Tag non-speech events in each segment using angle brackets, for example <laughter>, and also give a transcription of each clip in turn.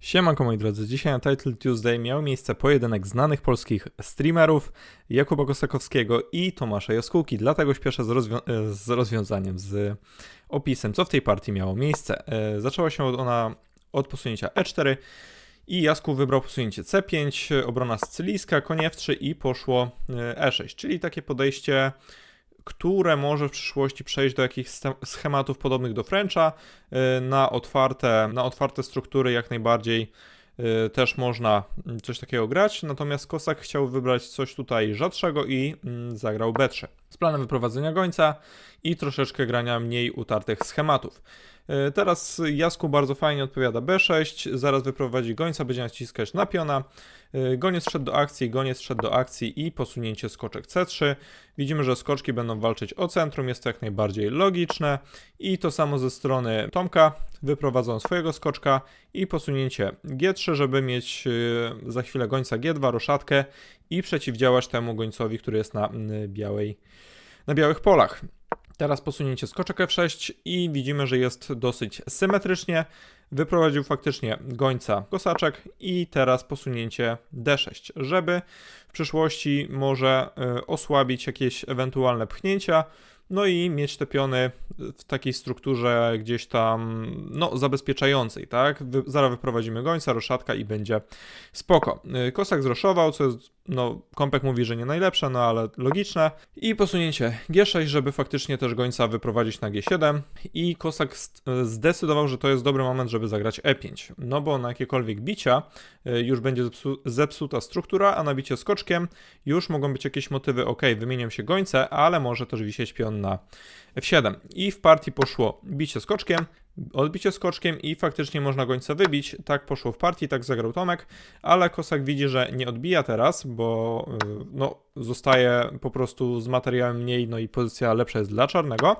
Siemanko moi drodzy, dzisiaj na Title Tuesday miał miejsce pojedynek znanych polskich streamerów Jakuba Kosakowskiego i Tomasza Jaskółki, dlatego śpieszę z, rozwią- e, z rozwiązaniem, z opisem, co w tej partii miało miejsce. E, Zaczęła się ona od posunięcia E4 i Jaskół wybrał posunięcie C5, obrona scylijska, konie F3 i poszło e, E6, czyli takie podejście które może w przyszłości przejść do jakichś schematów podobnych do Frencha, y, na otwarte, na otwarte struktury jak najbardziej y, też można coś takiego grać, natomiast Kosak chciał wybrać coś tutaj rzadszego i mm, zagrał B3 z planem wyprowadzenia gońca i troszeczkę grania mniej utartych schematów. Y, Teraz Jasku bardzo fajnie odpowiada B6, zaraz wyprowadzi gońca, będzie naciskać na piona. Y, Goniec wszedł do akcji, goniec wszedł do akcji i posunięcie skoczek C3. Widzimy, że skoczki będą walczyć o centrum, jest to jak najbardziej logiczne. I to samo ze strony Tomka, wyprowadzą swojego skoczka i posunięcie G3, żeby mieć y, za chwilę gońca G2, roszadkę i przeciwdziałać temu gońcowi, który jest na białej, na białych polach. Teraz posunięcie skoczek F6 i widzimy, że jest dosyć symetrycznie. Wyprowadził faktycznie gońca kosaczek i teraz posunięcie D6, żeby w przyszłości może y, osłabić jakieś ewentualne pchnięcia, no i mieć te piony w takiej strukturze gdzieś tam, no, zabezpieczającej, tak? Wy, zaraz wyprowadzimy gońca, roszatka i będzie spoko. Y, Kosak zroszował, co jest, no, Kąpek mówi, że nie najlepsze, no ale logiczne. I posunięcie G6, żeby faktycznie też gońca wyprowadzić na G7 i Kosak st- zdecydował, że to jest dobry moment, żeby zagrać E5, no bo na jakiekolwiek bicia y, już będzie zepsu- zepsuta struktura, a na bicie skoczkiem już mogą być jakieś motywy, ok, wymieniam się gońce, ale może też wisieć pion na F7. I w partii poszło bicie skoczkiem, odbicie skoczkiem i faktycznie można gońca wybić. Tak poszło w partii, tak zagrał Tomek, ale Kosak widzi, że nie odbija teraz, bo y, no, zostaje po prostu z materiałem mniej, no i pozycja lepsza jest dla czarnego.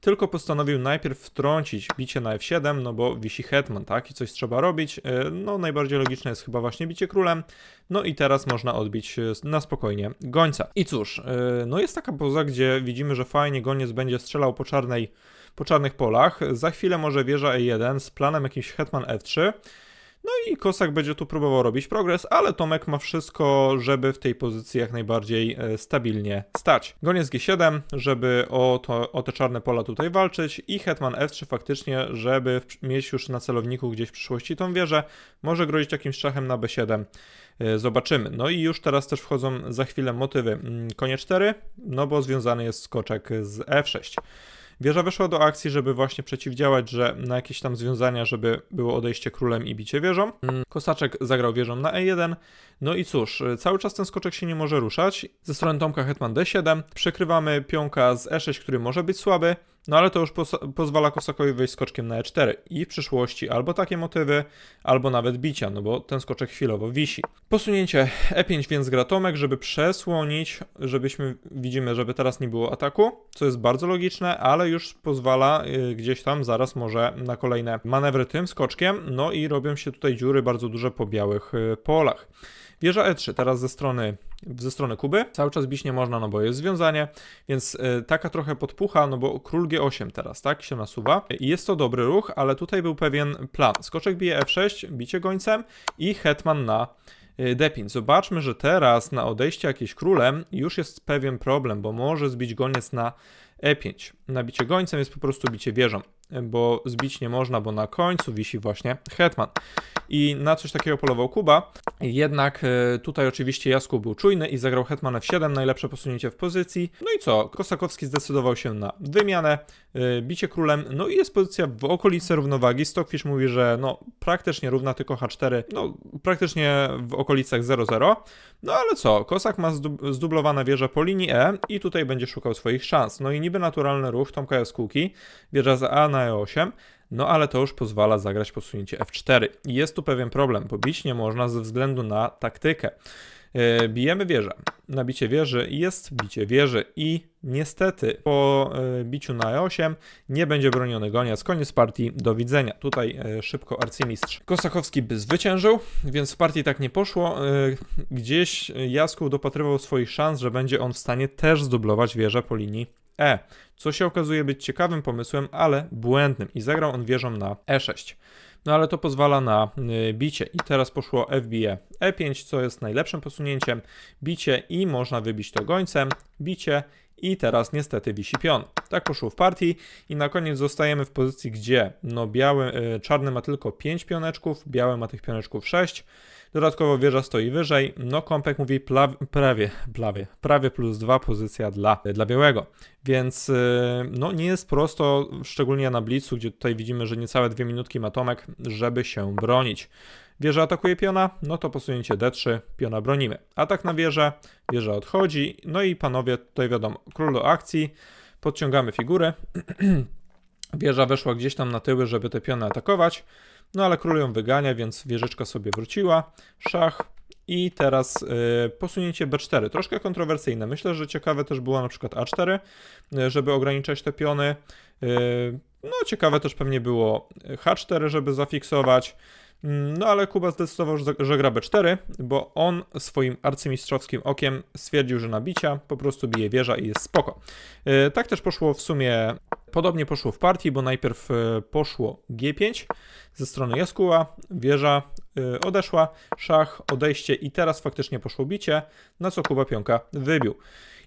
Tylko postanowił najpierw wtrącić bicie na F7, no bo wisi hetman, tak? I coś trzeba robić. Y, No, najbardziej logiczne jest chyba właśnie bicie królem. No i teraz można odbić y, na spokojnie gońca. I cóż, no jest taka poza, gdzie widzimy, że fajnie goniec będzie strzelał po czarnej po czarnych polach. Za chwilę może wieża E1 z planem jakimś hetman F3. No i Kosak będzie tu próbował robić progres, ale Tomek ma wszystko, żeby w tej pozycji jak najbardziej e, stabilnie stać. Goniec G7, żeby o, to, o te czarne pola tutaj walczyć i hetman F3 faktycznie, żeby mieć już na celowniku gdzieś w przyszłości tą wieżę. Może grozić jakimś szachem na B7. E, Zobaczymy. No i już teraz też wchodzą za chwilę motywy mm, konie 4, no bo związany jest skoczek z F6. Wieża weszła do akcji, żeby właśnie przeciwdziałać, że na jakieś tam związania, żeby było odejście królem i bicie wieżą. Mm, Kosaczek zagrał wieżą na E1. No i cóż, y, cały czas ten skoczek się nie może ruszać. Ze strony Tomka hetman D7. Przykrywamy pionka z E6, który może być słaby. No ale to już pozwala Kosakowi wejść skoczkiem na E4 i w przyszłości albo takie motywy, albo nawet bicia, no bo ten skoczek chwilowo wisi. Posunięcie E5 więc gra Tomek, żeby przesłonić, żebyśmy, widzimy, żeby teraz nie było ataku, co jest bardzo logiczne, ale już pozwala y, gdzieś tam zaraz może na kolejne manewry tym skoczkiem, no i robią się tutaj dziury bardzo duże po białych y, polach. Wieża E3 teraz ze strony, ze strony Kuby. Cały czas bić nie można, no bo jest związanie, więc y, taka trochę podpucha, no bo król G8 teraz, tak, się nasuwa. I jest to dobry ruch, ale tutaj był pewien plan. Skoczek bije F6, bicie gońcem i hetman na y, D5. Zobaczmy, że teraz na odejście jakieś królem już jest pewien problem, bo może zbić goniec na E5. Na bicie gońcem jest po prostu bicie wieżą, bo zbić nie można, bo na końcu wisi właśnie hetman. I na coś takiego polował Kuba. Jednak e, tutaj oczywiście Jasku był czujny i zagrał hetman F7, najlepsze posunięcie w pozycji. No i co? Kosakowski zdecydował się na wymianę, e, bicie królem, no i jest pozycja w okolicy równowagi. Stockfish mówi, że no praktycznie równa, tylko H4, no praktycznie w okolicach 0-0. No ale co? Kosak ma zdub- zdublowane wieże po linii E i tutaj będzie szukał swoich szans. No i niby naturalny ruch Tomka Jaskółki, wieża z A na E8, no ale to już pozwala zagrać posunięcie F4. I jest tu pewien problem, bo bić nie można ze względu na taktykę. Yy, bijemy wieżę. Na bicie wieży jest bicie wieży i niestety po yy, biciu na E8 nie będzie broniony goniec. Koniec partii, do widzenia. Tutaj yy, szybko arcymistrz Kosakowski by zwyciężył, więc w partii tak nie poszło. Gdzieś Jaskół dopatrywał swoich szans, że będzie on w stanie też zdublować wieżę po linii E, co się okazuje być ciekawym pomysłem, ale błędnym i zagrał on wieżą na E6. no ale to pozwala na y, bicie. I teraz poszło FBE E5, co jest najlepszym posunięciem, bicie i można wybić to gońcem, bicie i teraz niestety wisi pion. Tak poszło w partii i na koniec zostajemy w pozycji, gdzie no biały, y, czarny ma tylko 5 pioneczków, biały ma tych pioneczków 6. Dodatkowo wieża stoi wyżej. No kąpek mówi prawie, prawie, prawie plus 2 pozycja dla, dla białego. Więc y, no nie jest prosto, szczególnie na blicu, gdzie tutaj widzimy, że niecałe dwie minutki ma Tomek, żeby się bronić. Wieża atakuje piona, no to posunięcie D3, piona bronimy. Atak na wieżę, wieża odchodzi, no i panowie, tutaj wiadomo, król do akcji, podciągamy figurę. <clears throat> wieża weszła gdzieś tam na tyły, żeby te piony atakować, no ale król ją wygania, więc wieżyczka sobie wróciła, szach i teraz y, posunięcie B4, troszkę kontrowersyjne. Myślę, że ciekawe też było na przykład A4, y, żeby ograniczać te piony. Y, no ciekawe też pewnie było H4, żeby zafiksować. No ale Kuba zdecydował, że, gra B4, bo on swoim arcymistrzowskim okiem stwierdził, że nabicia po prostu bije wieża i jest spoko. Yy, tak też poszło w sumie, podobnie poszło w partii, bo najpierw yy, poszło G5 ze strony Jaskuła, wieża yy, odeszła, szach, odejście i teraz faktycznie poszło bicie, na co Kuba pionka wybił.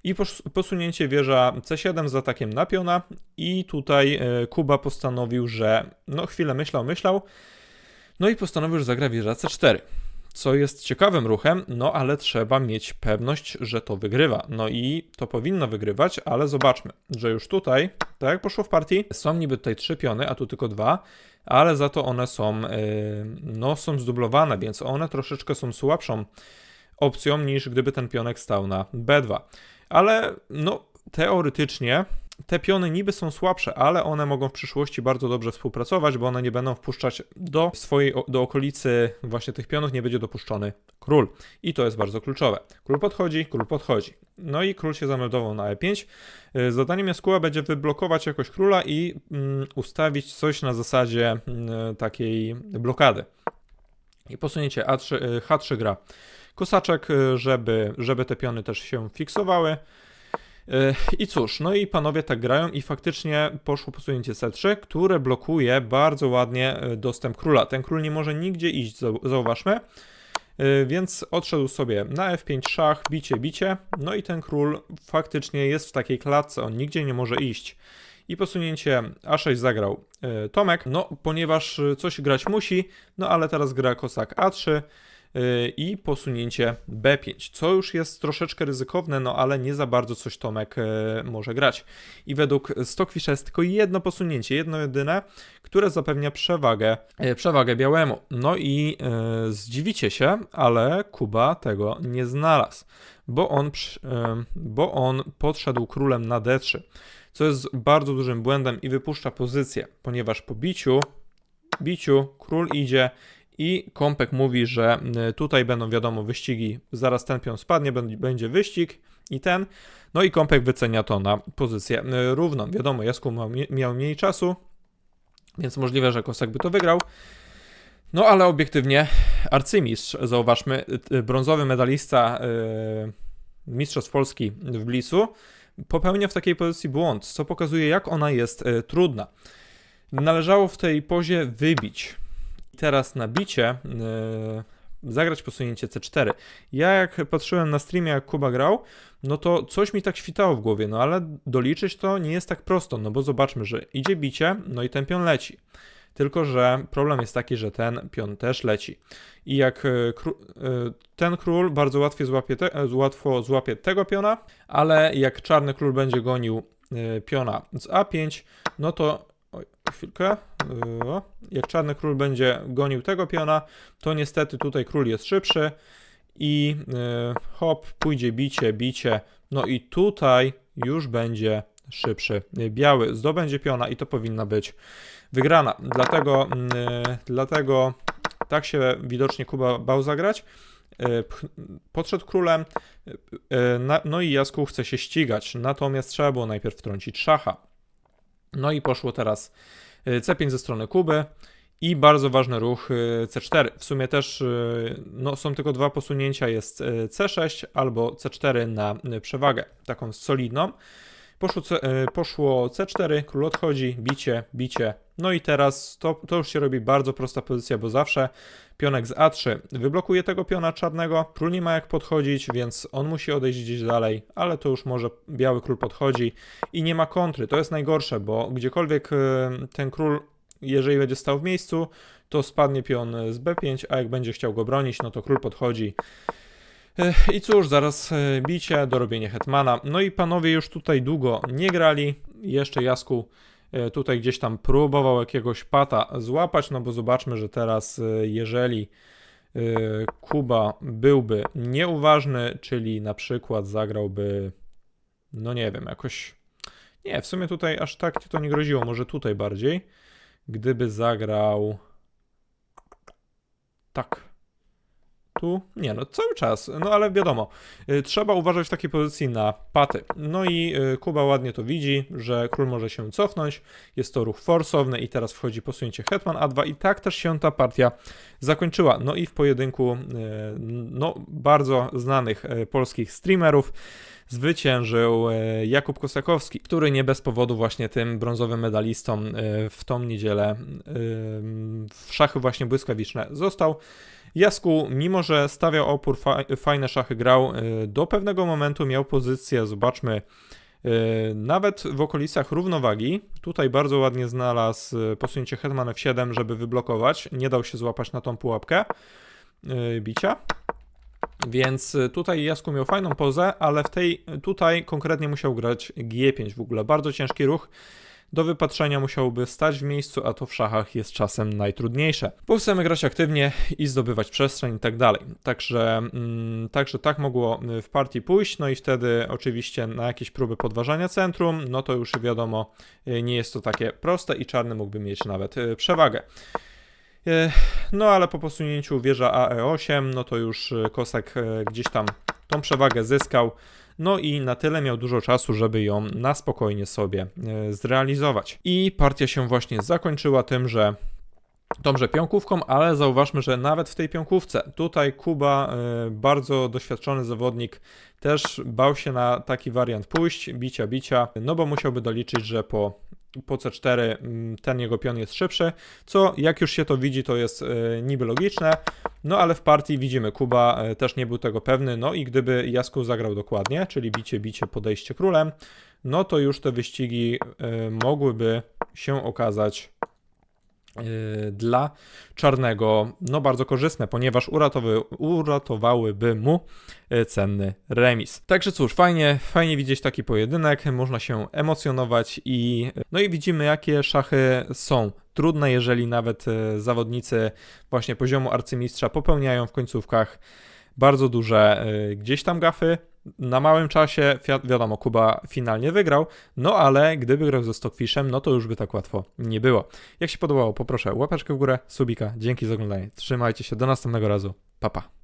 I posunięcie wieża C7 z atakiem na piona i tutaj Kuba postanowił, że no chwilę myślał, myślał, no i postanowił, że zagra wieża C4. Co jest ciekawym ruchem, no ale trzeba mieć pewność, że to wygrywa. No i to powinno wygrywać, ale zobaczmy, że już tutaj, tak poszło w partii, są niby tutaj trzy piony, a tu tylko dwa, ale za to one są, yy, no, są zdublowane, więc one troszeczkę są słabszą opcją niż gdyby ten pionek stał na B2. Ale no, teoretycznie te piony niby są słabsze, ale one mogą w przyszłości bardzo dobrze współpracować, bo one nie będą wpuszczać do swojej, do okolicy właśnie tych pionów nie będzie dopuszczony król. I to jest bardzo kluczowe. Król podchodzi, król podchodzi. No i król się zameldował na e5. Y, zadaniem Jaskuła będzie wyblokować jakoś króla i mm, ustawić coś na zasadzie mm, takiej blokady. I posunięcie A3, y, H3 gra kosaczek, y, żeby, żeby te piony też się fiksowały. I cóż, no i panowie tak grają i faktycznie poszło posunięcie C3, które blokuje bardzo ładnie dostęp króla. Ten król nie może nigdzie iść, zauważmy. E, więc odszedł sobie na F5 szach, bicie, bicie. No i ten król faktycznie jest w takiej klatce, on nigdzie nie może iść. I posunięcie A6 zagrał Tomek, no ponieważ coś grać musi, no ale teraz gra kosak A3 i posunięcie B5, co już jest troszeczkę ryzykowne, no ale nie za bardzo coś Tomek e, może grać. I według Stockfisha jest tylko jedno posunięcie, jedno jedyne, które zapewnia przewagę, e, przewagę białemu. No i e, zdziwicie się, ale Kuba tego nie znalazł, bo on, bo on podszedł królem na D3 co jest bardzo dużym błędem i wypuszcza pozycję, ponieważ po biciu, biciu król idzie i Kompek mówi, że y, tutaj będą wiadomo wyścigi, zaraz ten pion spadnie, będzie wyścig i ten. No i Kompek wycenia to na pozycję y, równą. Wiadomo, Jasku miał mniej czasu, więc możliwe, że Kosek by to wygrał. No ale obiektywnie arcymistrz, zauważmy, y, brązowy medalista Mistrzostw Polski w Blisu, popełnia w takiej pozycji błąd, co pokazuje jak ona jest trudna. Należało w tej pozie wybić teraz na bicie yy, zagrać posunięcie C4. Ja jak patrzyłem na streamie, jak Kuba grał, no to coś mi tak świtało w głowie, no ale doliczyć to nie jest tak prosto, no bo zobaczmy, że idzie bicie, no i ten pion leci. Tylko, że problem jest taki, że ten pion też leci. I jak e, kró e, ten król bardzo złapie, łatwo złapie tego piona, ale jak czarny król będzie gonił piona z A5, no to Oj, chwilkę. Jak czarny król będzie gonił tego piona, to niestety tutaj król jest szybszy i yy, hop, pójdzie bicie, bicie. No i tutaj już będzie szybszy biały. Zdobędzie piona i to powinna być wygrana. Dlatego, yy, dlatego tak się widocznie Kuba bał zagrać. Podszedł królem, no i Jasku chce się ścigać, natomiast trzeba było najpierw wtrącić szacha. No i poszło teraz y, C5 ze strony Kuby i bardzo ważny ruch y, C4. W sumie też y, no, są tylko dwa posunięcia, jest C6 albo C4 na przewagę, taką solidną. Poszło, C, poszło C4, król odchodzi, bicie, bicie, No i teraz to, to już się robi bardzo prosta pozycja, bo zawsze pionek z A3 wyblokuje tego piona czarnego, król nie ma jak podchodzić, więc on musi odejść gdzieś dalej, ale to już może biały król podchodzi i nie ma kontry. To jest najgorsze, bo gdziekolwiek y, ten król, jeżeli będzie stał w miejscu, to spadnie pion z B5, a jak będzie chciał go bronić, no to król podchodzi. Ech, I cóż, zaraz e, bicie, dorobienie hetmana. No i panowie już tutaj długo nie grali. Jeszcze Jasku tutaj gdzieś tam próbował jakiegoś pata złapać, no bo zobaczmy, że teraz e, jeżeli e, Kuba byłby nieuważny, czyli na przykład zagrałby, no nie wiem, jakoś. Nie, w sumie tutaj aż tak to nie groziło, może tutaj bardziej. Gdyby zagrał. Tak. Tu? Nie, no cały czas, no ale wiadomo, y, trzeba uważać w takiej pozycji na paty. No i y, Kuba ładnie to widzi, że król może się cofnąć, jest to ruch forsowny i teraz wchodzi posunięcie hetman a2 i tak też się ta partia zakończyła. No i w pojedynku y, no, bardzo znanych polskich streamerów zwyciężył y, Jakub Kosakowski, który nie bez powodu właśnie tym brązowym medalistom y, w tą niedzielę y, w szachy właśnie błyskawiczne został. Jasku, mimo że stawiał opór, fa fajne szachy grał, do pewnego momentu miał pozycję, zobaczmy, nawet w okolicach równowagi. Tutaj bardzo ładnie znalazł posunięcie hetman f7, żeby wyblokować. Nie dał się złapać na tą pułapkę bicia. Więc tutaj Jasku miał fajną pozę, ale w tej tutaj konkretnie musiał grać G5 w ogóle. Bardzo ciężki ruch do wypatrzenia musiałby stać w miejscu, a to w szachach jest czasem najtrudniejsze. Bo chcemy grać aktywnie i zdobywać przestrzeń i tak dalej. Także, mm, także tak mogło w partii pójść, no i wtedy oczywiście na jakieś próby podważania centrum, no to już wiadomo, y, nie jest to takie proste i czarny mógłby mieć nawet y, przewagę. Y, No ale po posunięciu wieża AE8, no to już Kosak gdzieś tam tą przewagę zyskał. No i na tyle miał dużo czasu, żeby ją na spokojnie sobie e, zrealizować. I partia się właśnie zakończyła tym, że Dobrze, pionkówką, ale zauważmy, że nawet w tej pionkówce tutaj Kuba, e, bardzo doświadczony zawodnik, też bał się na taki wariant pójść, bicia, bicia, no bo musiałby doliczyć, że po po C4 mm, ten jego pion jest szybszy, co jak już się to widzi, to jest e, niby logiczne, no ale w partii widzimy, Kuba e, też nie był tego pewny, no i gdyby Jasku zagrał dokładnie, czyli bicie, bicie, podejście królem, no to już te wyścigi e, mogłyby się okazać dla czarnego no bardzo korzystne, ponieważ uratowy, uratowałyby mu yy, cenny remis. Także cóż, fajnie, fajnie widzieć taki pojedynek, można się emocjonować i no i widzimy jakie szachy są trudne, jeżeli nawet yy, zawodnicy właśnie poziomu arcymistrza popełniają w końcówkach bardzo duże gdzieś tam gafy, na małym czasie, wi wiadomo, Kuba finalnie wygrał, no ale gdyby grał ze Stockfishem, no to już by tak łatwo nie było. Jak się podobało, poproszę łapeczkę w górę, subika, dzięki za oglądanie, trzymajcie się, do następnego razu, papa. Pa.